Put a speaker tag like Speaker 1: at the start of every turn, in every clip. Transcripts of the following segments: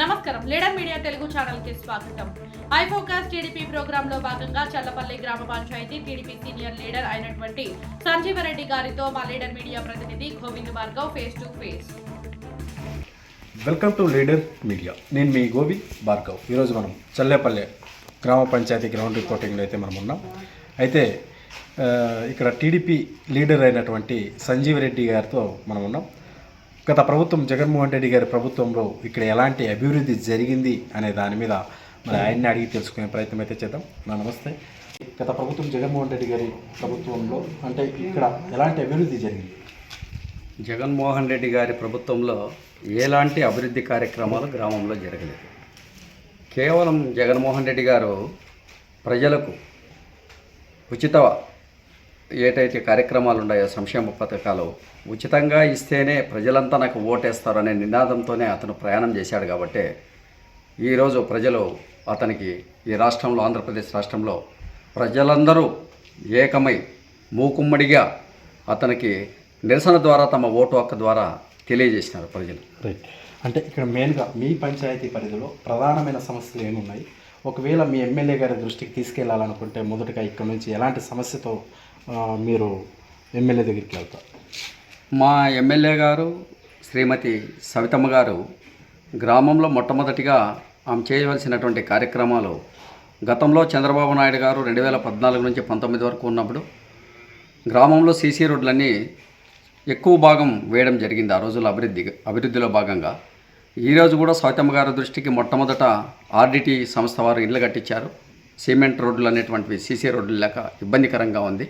Speaker 1: నమస్కారం. Leader media Telugu ఛానల్కి స్వాగతం. ఐ ఫోకస్ టీడీపీ ప్రోగ్రామ్లో భాగంగా చల్లపల్లి గ్రామ పంచాయతీ టీడీపీ సీనియర్ లీడర్ అయినటువంటి సంజీవరెడ్డి గారితో మా లీడర్ మీడియా ప్రతినిధి Govind Bhargav face to face.
Speaker 2: Welcome to leader media. నేను మీ గోవి భార్గవ్. ఈరోజు మనం చల్లేపల్లె గ్రామ పంచాయతీ గ్రౌండ్ రిపోర్టింగ్లో అయితే మనం ఉన్నాం. అయితే ఇక్కడ టీడీపీ లీడర్ అయినటువంటి సంజీవ్ రెడ్డి గారితో మనం ఉన్నాం. గత ప్రభుత్వం జగన్మోహన్ రెడ్డి గారి ప్రభుత్వంలో ఇక్కడ ఎలాంటి అభివృద్ధి జరిగింది అనే దాని మీద మరి ఆయన్ని అడిగి తెలుసుకునే ప్రయత్నం అయితే చేద్దాం. నా నమస్తే. గత ప్రభుత్వం జగన్మోహన్ రెడ్డి గారి ప్రభుత్వంలో అంటే ఇక్కడ ఎలాంటి అభివృద్ధి జరిగింది?
Speaker 3: జగన్మోహన్ రెడ్డి గారి ప్రభుత్వంలో ఎలాంటి అభివృద్ధి కార్యక్రమాలు గ్రామంలో జరగలేదు. కేవలం జగన్మోహన్ రెడ్డి గారు ప్రజలకు ఉచిత ఏటైతే కార్యక్రమాలు ఉన్నాయో సంక్షేమ పథకాలు ఉచితంగా ఇస్తేనే ప్రజలంతా నాకు ఓటేస్తారనే నినాదంతోనే అతను ప్రయాణం చేశాడు కాబట్టి ఈరోజు ప్రజలు అతనికి ఈ రాష్ట్రంలో ఆంధ్రప్రదేశ్ రాష్ట్రంలో ప్రజలందరూ ఏకమై మూకుమ్మడిగా అతనికి నిరసన ద్వారా తమ ఓటు హక్కు ద్వారా తెలియజేసినారు ప్రజలు.
Speaker 2: రైట్ అంటే ఇక్కడ మెయిన్గా మీ పంచాయతీ పరిధిలో ప్రధానమైన సమస్యలు ఏమున్నాయి? ఒకవేళ మీ ఎమ్మెల్యే గారి దృష్టికి తీసుకెళ్ళాలనుకుంటే మొదటగా ఇక్కడ నుంచి ఎలాంటి సమస్యతో మీరు ఎమ్మెల్యే దగ్గరికి వెళ్తారు?
Speaker 3: మా ఎమ్మెల్యే గారు శ్రీమతి సవితమ్మ గారు గ్రామంలో మొట్టమొదటిగా ఆమె చేయవలసినటువంటి కార్యక్రమాలు గతంలో చంద్రబాబు నాయుడు గారు రెండు వేల పద్నాలుగు నుంచి పంతొమ్మిది వరకు ఉన్నప్పుడు గ్రామంలో సీసీ రోడ్లన్నీ ఎక్కువ భాగం వేయడం జరిగింది ఆ రోజుల్లో అభివృద్ధి అభివృద్ధిలో భాగంగా. ఈరోజు కూడా సవితమ్మ గారి దృష్టికి మొట్టమొదట ఆర్డిటి సంస్థ వారు ఇళ్ళు కట్టించారు. సిమెంట్ రోడ్లు అనేటువంటివి సీసీ రోడ్లు లేక ఇబ్బందికరంగా ఉంది.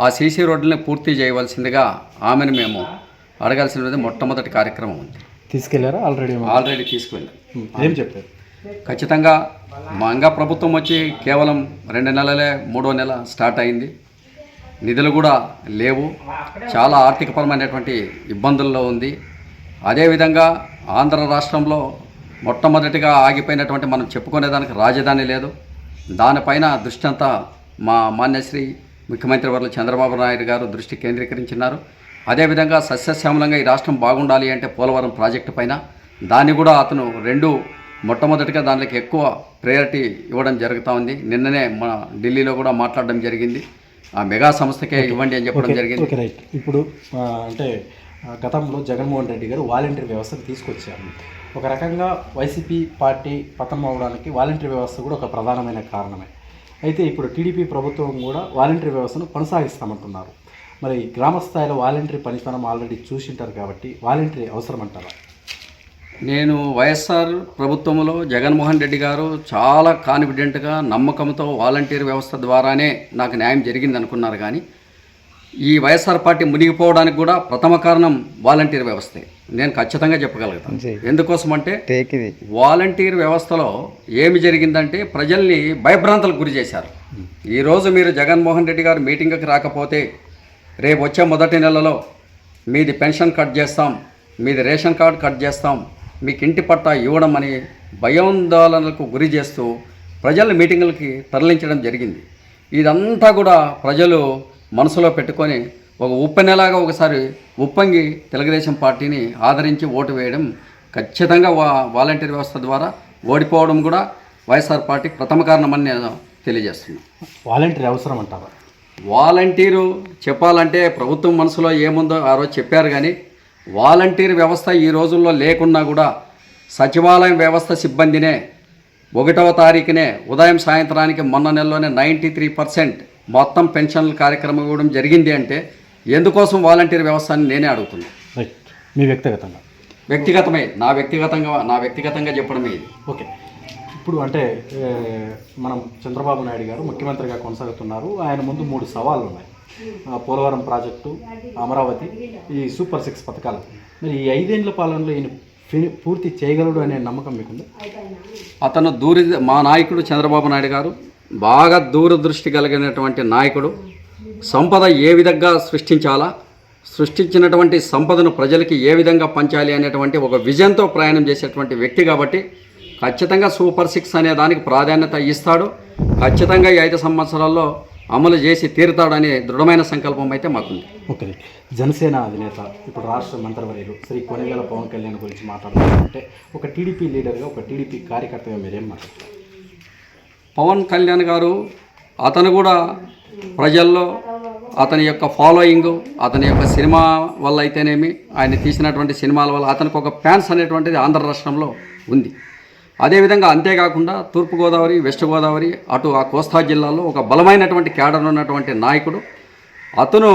Speaker 3: ఆ సీసీ రోడ్లని పూర్తి చేయవలసిందిగా ఆమెను మేము అడగాల్సినది మొట్టమొదటి కార్యక్రమం ఉంది.
Speaker 2: తీసుకెళ్ళారా? ఆల్రెడీ
Speaker 3: ఆల్రెడీ తీసుకువెళ్ళాం.
Speaker 2: ఏం చెప్పారు?
Speaker 3: ఖచ్చితంగా మా ఇంకా ప్రభుత్వం వచ్చి కేవలం రెండు నెలలే మూడో నెల స్టార్ట్ అయింది. నిధులు కూడా లేవు. చాలా ఆర్థికపరమైనటువంటి ఇబ్బందుల్లో ఉంది. అదేవిధంగా ఆంధ్ర రాష్ట్రంలో మొట్టమొదటిగా ఆగిపోయినటువంటి మనం చెప్పుకునేదానికి రాజధాని లేదు. దానిపైన దృష్టి అంతా మా మాన్యశ్రీ ముఖ్యమంత్రి వర్ల చంద్రబాబు నాయుడు గారు దృష్టి కేంద్రీకరించినారు. అదేవిధంగా సస్యశ్యామలంగా ఈ రాష్ట్రం బాగుండాలి అంటే పోలవరం ప్రాజెక్టు పైన దాన్ని కూడా అతను రెండు మొట్టమొదటిగా దానికి ఎక్కువ ప్రయారిటీ ఇవ్వడం జరుగుతూ ఉంది. నిన్ననే మన ఢిల్లీలో కూడా మాట్లాడడం జరిగింది. ఆ మెగా సంస్థకే ఇవ్వండి అని చెప్పడం జరిగింది.
Speaker 2: ఇప్పుడు అంటే గతంలో జగన్మోహన్ రెడ్డి గారు వాలంటీర్ వ్యవస్థను తీసుకొచ్చారు. ఒక రకంగా వైసీపీ పార్టీ పతనం అవడానికి వాలంటీర్ వ్యవస్థ కూడా ఒక ప్రధానమైన కారణమే. అయితే ఇప్పుడు టీడీపీ ప్రభుత్వం కూడా వాలంటీర్ వ్యవస్థను కొనసాగిస్తామంటున్నారు. మరి గ్రామ స్థాయిలో వాలంటీర్ పనితనం ఆల్రెడీ చూసింటారు కాబట్టి వాలంటీర్ అవసరం అంటారా
Speaker 3: నేను వైఎస్ఆర్ ప్రభుత్వంలో జగన్మోహన్ రెడ్డి గారు చాలా కాన్ఫిడెంట్గా నమ్మకంతో వాలంటీర్ వ్యవస్థ ద్వారానే నాకు న్యాయం జరిగింది అనుకున్నారు కానీ ఈ వైఎస్ఆర్ పార్టీ మునిగిపోవడానికి కూడా ప్రథమ కారణం వాలంటీర్ వ్యవస్థే. నేను ఖచ్చితంగా చెప్పగలుగుతాను ఎందుకోసం అంటే వాలంటీర్ వ్యవస్థలో ఏమి జరిగిందంటే ప్రజల్ని భయభ్రాంతలకు గురి చేశారు. ఈరోజు మీరు జగన్మోహన్ రెడ్డి గారు మీటింగ్కి రాకపోతే రేపు వచ్చే మొదటి నెలలో మీది పెన్షన్ కట్ చేస్తాం మీది రేషన్ కార్డు కట్ చేస్తాం మీకు ఇంటి పట్టా ఇవ్వడం అని భయాందోళనలకు గురి చేస్తూ ప్రజల మీటింగులకి తరలించడం జరిగింది. ఇదంతా కూడా ప్రజలు మనసులో పెట్టుకొని ఒక ఉప్పెనలాగా ఒకసారి ఉప్పంగి తెలుగుదేశం పార్టీని ఆదరించి ఓటు వేయడం ఖచ్చితంగా వా వాలంటీర్ వ్యవస్థ ద్వారా ఓడిపోవడం కూడా వైఎస్ఆర్ పార్టీ ప్రథమ కారణమని నేను తెలియజేస్తున్నాను.
Speaker 2: వాలంటీర్ అవసరం అంటారా
Speaker 3: వాలంటీరు చెప్పాలంటే ప్రభుత్వం మనసులో ఏముందో ఆ రోజు చెప్పారు కానీ వాలంటీర్ వ్యవస్థ ఈ రోజుల్లో లేకున్నా కూడా సచివాలయం వ్యవస్థ సిబ్బందినే ఒకటవ తారీఖునే ఉదయం సాయంత్రానికి మొన్న నెలలోనే నైంటీ త్రీ పర్సెంట్ మొత్తం పెన్షన్ల కార్యక్రమం ఇవ్వడం జరిగింది అంటే ఎందుకోసం వాలంటీర్ వ్యవస్థ అని నేనే అడుగుతున్నాను
Speaker 2: రైట్ మీ వ్యక్తిగతంగా?
Speaker 3: వ్యక్తిగతమే. నా వ్యక్తిగతంగా నా వ్యక్తిగతంగా చెప్పడమే ఇది.
Speaker 2: ఓకే. ఇప్పుడు అంటే మనం చంద్రబాబు నాయుడు గారు ముఖ్యమంత్రిగా కొనసాగుతున్నారు. ఆయన ముందు మూడు సవాళ్ళు ఉన్నాయి పోలవరం ప్రాజెక్టు అమరావతి ఈ సూపర్ సిక్స్ పథకాలు. మరి ఈ ఐదేళ్ళ పాలనలో ఈయన పూర్తి చేయగలడు అనే నమ్మకం మీకుంది?
Speaker 3: అతను దూరి మా నాయకుడు చంద్రబాబు నాయుడు గారు బాగా దూరదృష్టి కలిగినటువంటి నాయకుడు. సంపద ఏ విధంగా సృష్టించాలా? సృష్టించినటువంటి సంపదను ప్రజలకి ఏ విధంగా పంచాలి అనేటువంటి ఒక విజన్తో ప్రయాణం చేసేటువంటి వ్యక్తి కాబట్టి ఖచ్చితంగా సూపర్ సిక్స్ అనే దానికి ప్రాధాన్యత ఇస్తాడు. ఖచ్చితంగా ఈ ఐదు సంవత్సరాల్లో అమలు చేసి తీరుతాడనే దృఢమైన సంకల్పం అయితే మాకుంది.
Speaker 2: ఓకే. జనసేన అధినేత ఇప్పుడు రాష్ట్ర మంత్రివర్యులు శ్రీ కొనిగల పవన్ కళ్యాణ్ గురించి మాట్లాడుతున్నారంటే ఒక టీడీపీ లీడర్గా ఒక టీడీపీ కార్యకర్తగా మీరేం మాట్లాడుతున్నారు
Speaker 3: పవన్ కళ్యాణ్ గారు అతను కూడా ప్రజల్లో అతని యొక్క ఫాలోయింగ్ అతని యొక్క సినిమా వల్ల అయితేనేమి ఆయన తీసినటువంటి సినిమాల వల్ల అతనికి ఒక ఫ్యాన్స్ అనేటువంటిది ఆంధ్ర రాష్ట్రంలో ఉంది. అదేవిధంగా అంతేకాకుండా తూర్పుగోదావరి వెస్ట్ గోదావరి అటు ఆ కోస్తా జిల్లాలో ఒక బలమైనటువంటి క్యాడర్ ఉన్నటువంటి నాయకుడు. అతను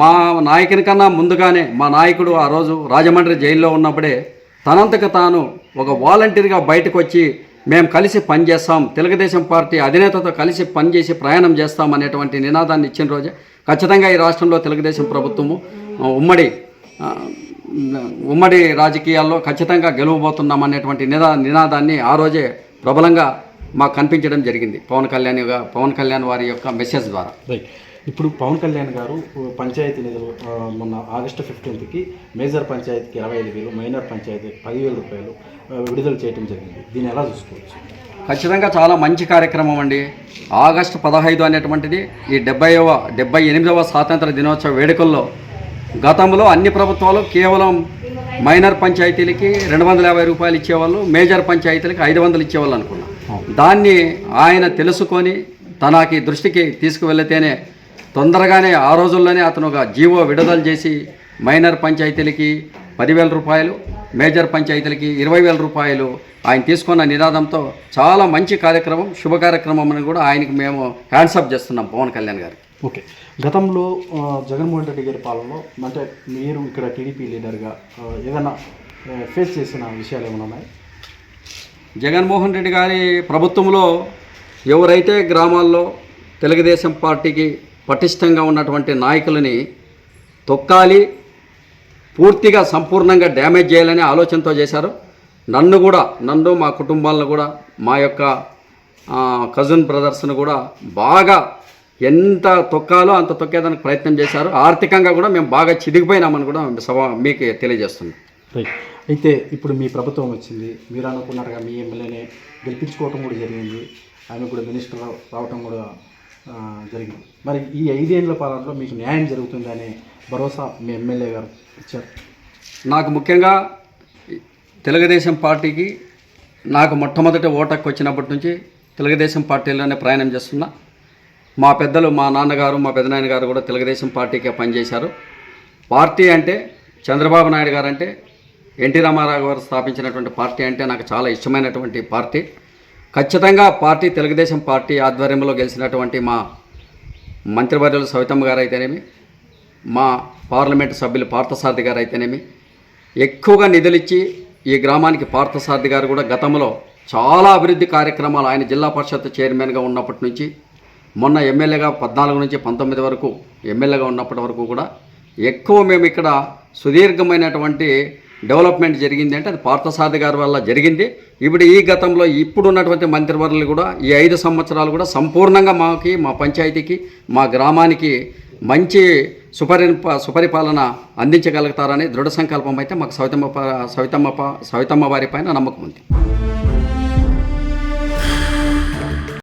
Speaker 3: మా నాయకుని కన్నా ముందుగానే మా నాయకుడు ఆ రోజు రాజమండ్రి జైల్లో ఉన్నప్పుడే తనంతకు తాను ఒక వాలంటీర్గా బయటకు వచ్చి మేము కలిసి పనిచేస్తాం తెలుగుదేశం పార్టీ అధినేతతో కలిసి పనిచేసి ప్రయాణం చేస్తాం అనేటువంటి నినాదాన్ని ఇచ్చిన రోజే. ఖచ్చితంగా ఈ రాష్ట్రంలో తెలుగుదేశం ప్రభుత్వము ఉమ్మడి ఉమ్మడి రాజకీయాల్లో ఖచ్చితంగా గెలవబోతున్నాం అనేటువంటి నినా నినాదాన్ని ఆ రోజే ప్రబలంగా మాకు కనిపించడం జరిగింది. పవన్ కళ్యాణ్ పవన్ కళ్యాణ్ వారి యొక్క మెసేజ్ ద్వారా.
Speaker 2: రైట్ ఇప్పుడు పవన్ కళ్యాణ్ గారు పంచాయతీ నిధులు మొన్న ఆగస్టు ఫిఫ్టీన్త్కి మేజర్ పంచాయతీకి ఇరవై ఐదు వేలు మైనర్ పంచాయతీకి పదివేల రూపాయలు విడుదల చేయడం జరిగింది. దీన్ని ఎలా చూసుకోవచ్చు?
Speaker 3: ఖచ్చితంగా చాలా మంచి కార్యక్రమం అండి. ఆగస్టు పదహైదు అనేటువంటిది ఈ డెబ్బైవ డెబ్బై ఎనిమిదవ స్వాతంత్ర దినోత్సవ వేడుకల్లో గతంలో అన్ని ప్రభుత్వాలు కేవలం మైనర్ పంచాయతీలకి రెండు వందల యాభై రూపాయలు ఇచ్చేవాళ్ళు మేజర్ పంచాయతీలకి ఐదు వందలు ఇచ్చేవాళ్ళు అనుకున్నాం. దాన్ని ఆయన తెలుసుకొని తనకి దృష్టికి తీసుకువెళితేనే తొందరగానే ఆ రోజుల్లోనే అతను ఒక జీవో విడుదల చేసి మైనర్ పంచాయతీలకి పదివేల రూపాయలు మేజర్ పంచాయతీలకి ఇరవై వేల రూపాయలు ఆయన తీసుకున్న నినాదంతో చాలా మంచి కార్యక్రమం శుభ కార్యక్రమం అని కూడా ఆయనకి మేము హ్యాండ్సప్ చేస్తున్నాం పవన్ కళ్యాణ్ గారికి.
Speaker 2: ఓకే. గతంలో జగన్మోహన్ రెడ్డి గారి పాలనలో అంటే మీరు ఇక్కడ టీడీపీ లీడర్గా ఏదైనా ఫేస్ చేసిన విషయాలు ఏమైనా ఉన్నాయి?
Speaker 3: జగన్మోహన్ రెడ్డి గారి ప్రభుత్వంలో ఎవరైతే గ్రామాల్లో తెలుగుదేశం పార్టీకి పటిష్టంగా ఉన్నటువంటి నాయకులని తొక్కాలి పూర్తిగా సంపూర్ణంగా డ్యామేజ్ చేయాలనే ఆలోచనతో చేశారు. నన్ను కూడా నన్ను మా కుటుంబాలను కూడా మా యొక్క కజిన్ బ్రదర్స్ను కూడా బాగా ఎంత తొక్కాలో అంత తొక్కేదానికి ప్రయత్నం చేశారు. ఆర్థికంగా కూడా మేము బాగా చిదిగిపోయినామని కూడా సభ మీకు తెలియజేస్తున్నాం.
Speaker 2: అయితే ఇప్పుడు మీ ప్రభుత్వం వచ్చింది. మీరు అనుకున్నట్టుగా మీ ఎమ్మెల్యేనే గెలిపించుకోవటం కూడా జరిగింది. ఆమె కూడా మినిస్టర్ రావటం కూడా జరిగింది. మరి ఈ ఐదేళ్ళ పాలనలో మీకు న్యాయం జరుగుతుందనే భరోసా మీ ఎమ్మెల్యే గారు ఇచ్చారు.
Speaker 3: నాకు ముఖ్యంగా తెలుగుదేశం పార్టీకి నాకు మొట్టమొదటి ఓటకు వచ్చినప్పటి నుంచి తెలుగుదేశం పార్టీలోనే ప్రయాణం చేస్తున్నా. మా పెద్దలు మా నాన్నగారు మా పెదనాయన గారు కూడా తెలుగుదేశం పార్టీకే పనిచేశారు. పార్టీ అంటే చంద్రబాబు నాయుడు గారు అంటే ఎన్టీ రామారావు గారు స్థాపించినటువంటి పార్టీ అంటే నాకు చాలా ఇష్టమైనటువంటి పార్టీ. ఖచ్చితంగా పార్టీ తెలుగుదేశం పార్టీ ఆధ్వర్యంలో గెలిచినటువంటి మా మంత్రివర్యులు సవితమ్మ గారు అయితేనేమి మా పార్లమెంటు సభ్యులు పార్థసారథి గారు అయితేనేమి ఎక్కువగా నిధులిచ్చి ఈ గ్రామానికి పార్థసారథి గారు కూడా గతంలో చాలా అభివృద్ధి కార్యక్రమాలు ఆయన జిల్లా పరిషత్ చైర్మన్గా ఉన్నప్పటి నుంచి మొన్న ఎమ్మెల్యేగా పద్నాలుగు నుంచి పంతొమ్మిది వరకు ఎమ్మెల్యేగా ఉన్నప్పటి వరకు కూడా ఎక్కువ మేము ఇక్కడ సుదీర్ఘమైనటువంటి డెవలప్మెంట్ జరిగింది అంటే అది పార్థసారథి గారి వల్ల జరిగింది. ఇప్పుడు ఈ గతంలో ఇప్పుడు ఉన్నటువంటి మంత్రివర్యులు కూడా ఈ ఐదు సంవత్సరాలు కూడా సంపూర్ణంగా మాకి మా పంచాయతీకి మా గ్రామానికి మంచి సుపరి సుపరిపాలన అందించగలుగుతారని దృఢ సంకల్పం అయితే మాకు సవితమ్మ సవితమ్మ సవితమ్మ వారి పైన నమ్మకం ఉంది.